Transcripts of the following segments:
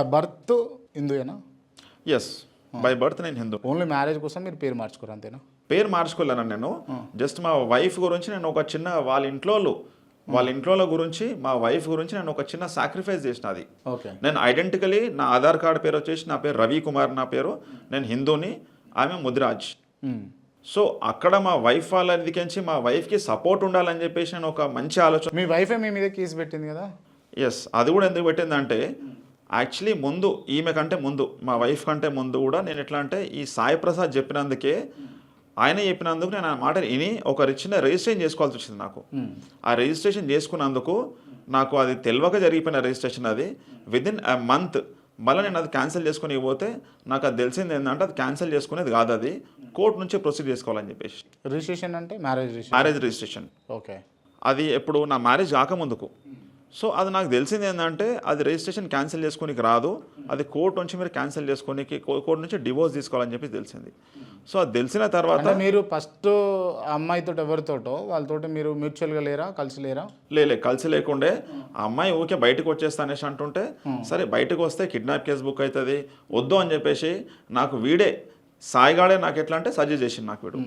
Birth హిందూయేనా? Yes by birth నేను Hindu. Only marriage కోసం మీరు పేరు మార్చుకోరు అంతేనా? పేరు మార్చుకోలేను నేను. జస్ట్ మా వైఫ్ గురించి నేను ఒక చిన్న వాళ్ళ ఇంట్లో వాళ్ళ ఇంట్లో గురించి మా వైఫ్ గురించి నేను ఒక చిన్న సాక్రిఫైస్ చేసిన అది. ఓకే. నేను ఐడెంటికలీ నా ఆధార్ కార్డ్ పేరు వచ్చేసి నా పేరు రవి కుమార్ నా పేరు. నేను హిందూని ఆమె ముదిరాజ్. సో అక్కడ మా వైఫ్ వాళ్ళ దికించి మా వైఫ్కి సపోర్ట్ ఉండాలని చెప్పేసి నేను ఒక మంచి ఆలోచన మీ వైఫే మీ మీద కేసు పెట్టింది కదా? ఎస్ అది కూడా ఎందుకు పెట్టిందంటే యాక్చువల్లీ ముందు ఈమె కంటే ముందు మా వైఫ్ కంటే ముందు కూడా నేను ఎట్లా అంటే ఈ సాయి ప్రసాద్ చెప్పినందుకే ఆయన చెప్పినందుకు నేను ఆ మాట విని ఒక చిన్న రిజిస్ట్రేషన్ చేసుకోవాల్సి వచ్చింది నాకు. ఆ రిజిస్ట్రేషన్ చేసుకున్నందుకు నాకు అది తెలియక జరిగిపోయిన రిజిస్ట్రేషన్ అది. విదిన్ అ మంత్ మళ్ళీ నేను అది క్యాన్సిల్ చేసుకుని పోతే నాకు అది తెలిసింది ఏంటంటే అది క్యాన్సిల్ చేసుకునేది కాదు అది. కోర్టు నుంచి ప్రొసీడ్ చేసుకోవాలని చెప్పేసి. రిజిస్ట్రేషన్ అంటే మ్యారేజ్ మ్యారేజ్ రిజిస్ట్రేషన్ ఓకే అది ఎప్పుడు నా మ్యారేజ్ కాకముందుకు. సో అది నాకు తెలిసింది ఏంటంటే అది రిజిస్ట్రేషన్ క్యాన్సిల్ చేసుకోనికి రాదు. అది కోర్టు నుంచి మీరు క్యాన్సిల్ చేసుకోనికి కోర్టు నుంచి డివోర్స్ తీసుకోవాలని చెప్పి తెలిసింది. సో అది తెలిసిన తర్వాత మీరు ఫస్ట్ అమ్మాయితో ఎవరితోటో వాళ్ళతోటి మీరు మ్యూచువల్గా లేరా కలిసి లేరా? లేలే కలిసి లేకుండే. ఆ అమ్మాయి ఊకే బయటకు వచ్చేస్తా అనేసి అంటుంటే సరే బయటకు వస్తే కిడ్నాప్ కేసు బుక్ అవుతుంది వద్దు అని చెప్పేసి నాకు వీడే సాయిగాడే నాకు ఎట్లా అంటే సజెస్ట్ చేసింది నాకు వీడు.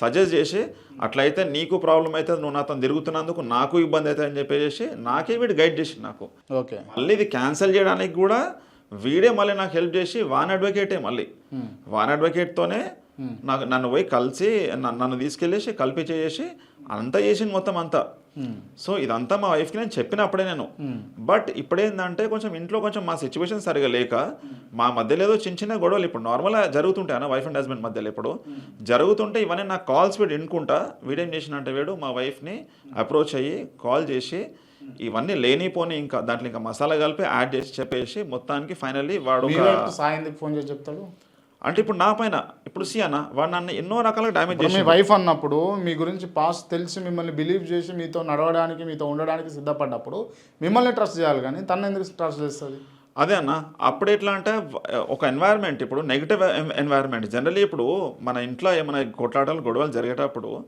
సజెస్ట్ చేసి అట్లయితే నీకు ప్రాబ్లం అవుతుంది నువ్వు నాతో తిరుగుతున్నందుకు నాకు ఇబ్బంది అవుతుంది అని చెప్పేసి నాకే వీడు గైడ్ చేసింది నాకు. ఓకే. మళ్ళీ ఇది క్యాన్సిల్ చేయడానికి కూడా వీడే మళ్ళీ నాకు హెల్ప్ చేసి వాన్ అడ్వకేటే మళ్ళీ. వాన్ అడ్వకేట్తోనే నాకు నన్ను పోయి కలిసి నన్ను తీసుకెళ్ళేసి కలిపి చేసి అంతా చేసింది మొత్తం అంతా. సో ఇదంతా మా వైఫ్కి నేను చెప్పినప్పుడే నేను. బట్ ఇప్పుడేందంటే కొంచెం ఇంట్లో కొంచెం మా సిచ్యువేషన్ సరిగా లేక మా మధ్యలో ఏదో చిన్న చిన్న గొడవలు ఇప్పుడు నార్మల్గా జరుగుతుంటాయి అన్న వైఫ్ అండ్ హస్బెండ్ మధ్యలో ఇప్పుడు జరుగుతుంటే ఇవన్నీ నా కాల్స్ వీడు వినుకుంటా వీడేం చేసినంటే వీడు మా వైఫ్ని అప్రోచ్ అయ్యి కాల్ చేసి ఇవన్నీ లేనిపోని ఇంకా దాంట్లో ఇంకా మసాలా కలిపి యాడ్ చేసి చెప్పేసి మొత్తానికి ఫైనల్లీ వాడు సాయంత్రం ఫోన్ చేసి చెప్తాడు? అంటే ఇప్పుడు నా పైన ఇప్పుడు సి అన్న వాడు నన్ను ఎన్నో రకాలుగా డ్యామేజ్ చేసి మీ వైఫ్ అన్నప్పుడు మీ గురించి పాస్ట్ తెలిసి మిమ్మల్ని బిలీవ్ చేసి మీతో నడవడానికి మీతో ఉండడానికి సిద్ధపడ్డప్పుడు మిమ్మల్ని ట్రస్ట్ చేయాలి కానీ తను ఎందుకు ట్రస్ట్ చేస్తుంది? అదే అన్న అప్పుడు ఎట్లా అంటే ఒక ఎన్వైరన్మెంట్ ఇప్పుడు నెగిటివ్ ఎన్వైరన్మెంట్ జనరల్లీ ఇప్పుడు మన ఇంట్లో ఏమైనా కొట్లాటలు గొడవలు జరిగేటప్పుడు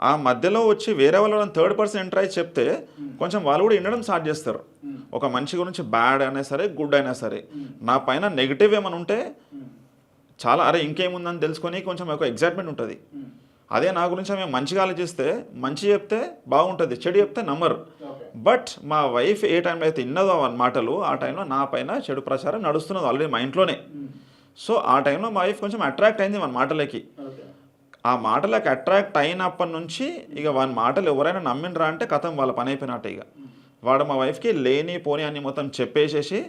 ఆ మధ్యలో వచ్చి వేరే వాళ్ళు థర్డ్ పర్సన్ ఎంటర్ అయ్యి చెప్తే కొంచెం వాళ్ళు కూడా వినడం స్టార్ట్ చేస్తారు. ఒక మనిషి గురించి బ్యాడ్ అయినా సరే గుడ్ అయినా సరే. నా పైన నెగిటివ్ ఏమైనా ఉంటే చాలా అరే ఇంకేముందని తెలుసుకొని కొంచెం ఒక ఎగ్జైట్మెంట్ ఉంటుంది. అదే నా గురించి ఆమె మంచిగా ఆలోచిస్తే మంచి చెప్తే బాగుంటుంది చెడు చెప్తే నమ్మరు. బట్ మా వైఫ్ ఏ టైంలో అయితే ఇన్నదో మాటలు ఆ టైంలో నా పైన చెడు ప్రచారం నడుస్తున్నది ఆల్రెడీ మా ఇంట్లోనే. సో ఆ టైంలో మా వైఫ్ కొంచెం అట్రాక్ట్ అయింది మన మాటలకి. ఆ మాటలకు అట్రాక్ట్ అయినప్పటి నుంచి ఇక వాని మాటలు ఎవరైనా నమ్మినరా అంటే కథం వాళ్ళ పని అయిపోయినట్టు ఇక. వాడు మా వైఫ్కి లేని పోని అని మొత్తం చెప్పేసేసి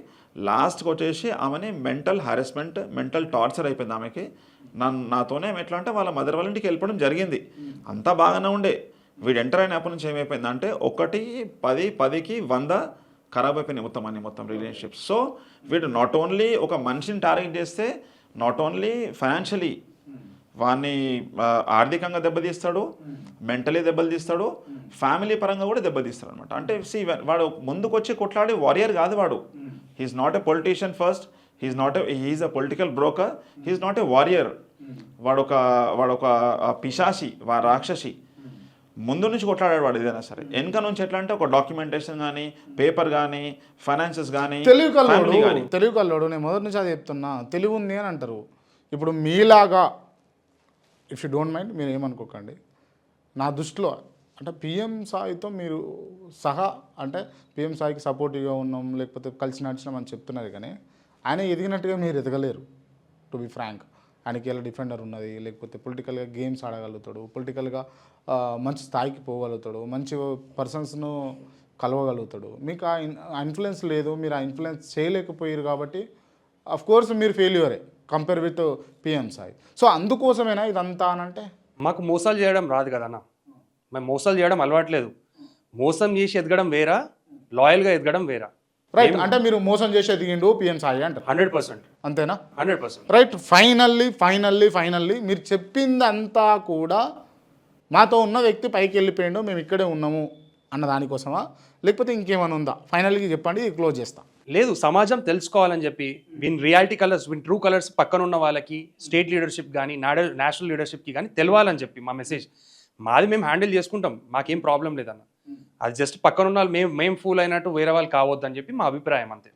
లాస్ట్కి వచ్చేసి ఆమెని మెంటల్ హారెస్మెంట్ మెంటల్ టార్చర్ అయిపోయింది ఆమెకి. నన్ను నాతోనే ఎట్లా అంటే వాళ్ళ మదర్ వాళ్ళ ఇంటికి వెళ్ళిపోవడం జరిగింది. అంతా బాగానే ఉండే. వీడు ఎంటర్ అయినప్పటి నుంచి ఏమైపోయింది అంటే ఒకటి పది పదికి వంద ఖరాబ్ అయిపోయినాయి మొత్తం అన్ని మొత్తం రిలేషన్షిప్స్ సో వీడు నాట్ ఓన్లీ ఒక మనిషిని టార్గెట్ చేస్తే నాట్ ఓన్లీ ఫైనాన్షియలీ వాడిని ఆర్థికంగా దెబ్బతీస్తాడు మెంటలీ దెబ్బతీస్తాడు ఫ్యామిలీ పరంగా కూడా దెబ్బతీస్తాడు అనమాట అంటే సి వాడు ముందుకు వచ్చి కొట్లాడే వారియర్ కాదు వాడు. He's not a politician first he's not he's a political broker he's not a warrior వాడొక వాడొక పిశాసి వా రాక్షసి. ముందు నుంచి కొట్లాడాడు వాడు ఏదైనా సరే. వెనక నుంచి ఎట్లా అంటే ఒక డాక్యుమెంటేషన్ కానీ పేపర్ కానీ ఫైనాన్సెస్ కానీ తెలివి కల్లోడు తెలివి కల్లోడు నేను మొదటి నుంచి అది చెప్తున్నా తెలివి ఉంది అని అంటారు. ఇప్పుడు మీలాగా ఇఫ్ యూ డోంట్ మైండ్ మీరు ఏమనుకోకండి. నా దృష్టిలో అంటే పిఎం సాయితో మీరు సహా అంటే పిఎం సాయికి సపోర్టివ్గా ఉన్నాం లేకపోతే కలిసి నడిచినాం అని చెప్తున్నారు కానీ ఆయన ఎదిగినట్టుగా మీరు ఎదగలేరు టు బి ఫ్రాంక్ ఆయనకి ఎలా డిఫెండర్ ఉన్నది లేకపోతే పొలిటికల్గా గేమ్స్ ఆడగలుగుతాడు పొలిటికల్గా మంచి స్థాయికి పోగలుగుతాడు మంచి పర్సన్స్ను కలవగలుగుతాడు. మీకు ఆ ఆ ఇన్ఫ్లుయెన్స్ లేదు మీరు ఆ ఇన్ఫ్లుయెన్స్ చేయలేకపోయారు కాబట్టి అఫ్ కోర్స్ మీరు ఫెయిల్యూరే compare with PM Sai. So అందుకోసమేనా ఇదంతా అనంటే మాకు మోసాలు చేయడం రాదు కదన్నా మేము మోసాలు చేయడం అలవాట్లేదు. మోసం చేసి ఎదగడం వేరా? లాయల్గా ఎదగడం వేరా? రైట్ అంటే మీరు మోసం చేసి ఎదిగిండు పిఎం సాయి అంటారు. Hundred percent. అంతేనా? Hundred percent. Right finally finally finally మీరు చెప్పిందంతా కూడా మాతో ఉన్న వ్యక్తి పైకి వెళ్ళిపోయిండు మేము ఇక్కడే ఉన్నాము అన్న దానికోసమా? లేకపోతే ఇంకేమైనా ఉందా? ఫైనల్గా చెప్పండి క్లోజ్ చేస్తా. లేదు సమాజం తెలుసుకోవాలని చెప్పి వీన్ రియాలిటీ కలర్స్ వీన్ ట్రూ కలర్స్ పక్కన ఉన్న వాళ్ళకి స్టేట్ లీడర్షిప్ కానీ నేషనల్ లీడర్షిప్కి కానీ తెలవాలని చెప్పి మా మెసేజ్ మాది మేము హ్యాండిల్ చేసుకుంటాం మాకేం ప్రాబ్లం లేదన్న. అది జస్ట్ పక్కన ఉన్న వాళ్ళు మేము మేము ఫూల్ అయినట్టు వేరే వాళ్ళు కావద్దని చెప్పి మా అభిప్రాయం అంతే.